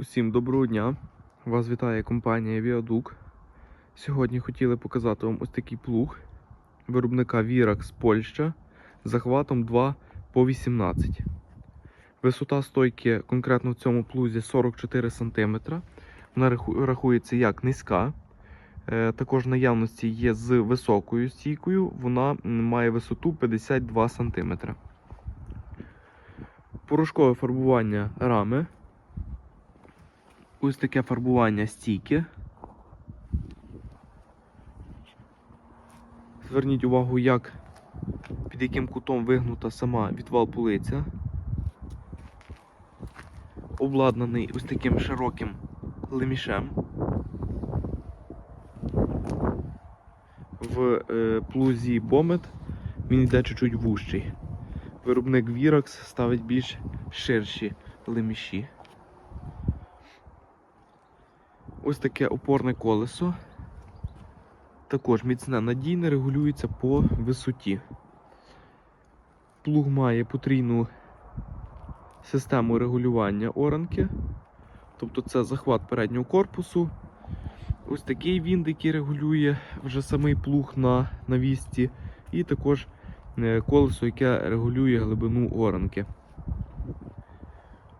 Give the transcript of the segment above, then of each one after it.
Усім доброго дня! Вас вітає компанія Viaduc. Сьогодні хотіли показати вам ось такий плуг виробника Virax Польща з захватом 2 по 18. Висота стойки конкретно в цьому плузі 44 см. Вона рахується як низька. Е, Також наявності є з високою стійкою. Вона має висоту 52 см. Порошкове фарбування рами. Ось таке фарбування стійки. Зверніть увагу, як під яким кутом вигнута сама відвал полиця. Обладнаний ось таким широким лемішем. В е, плузі Бомет він йде чуть-чуть вужчий. Виробник Virax ставить більш ширші леміші. Ось таке опорне колесо. Також міцне надійне, регулюється по висоті. Плуг має потрійну систему регулювання оранки. Тобто це захват переднього корпусу. Ось такий вінт, який регулює вже самий плуг на навісті. І також е, колесо, яке регулює глибину оранки.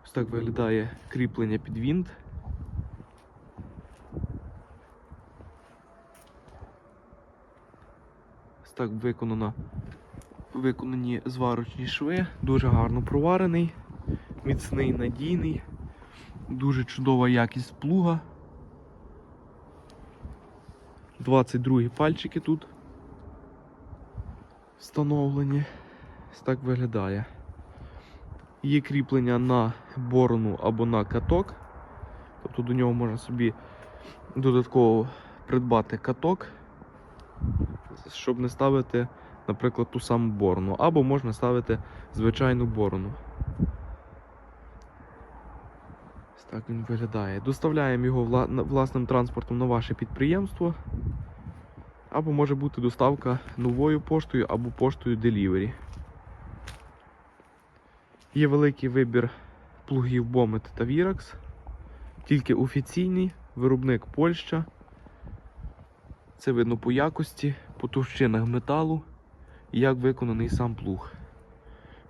Ось так виглядає кріплення під вінт. Ось так виконано, виконані зварочні шви, дуже гарно проварений, міцний, надійний, дуже чудова якість плуга. 22 пальчики тут встановлені. Ось так виглядає. Є кріплення на борону або на каток. Тобто до нього можна собі додатково придбати каток щоб не ставити, наприклад, ту саму борону. Або можна ставити звичайну борону. Ось так він виглядає. Доставляємо його власним транспортом на ваше підприємство. Або може бути доставка новою поштою або поштою Delivery. Є великий вибір плугів Bomet та Virax. Тільки офіційний, виробник Польща. Це видно по якості, по товщинах металу і як виконаний сам плуг.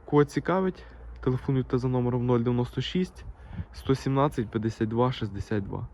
Кого цікавить, телефонуйте за номером 096 117 52 62.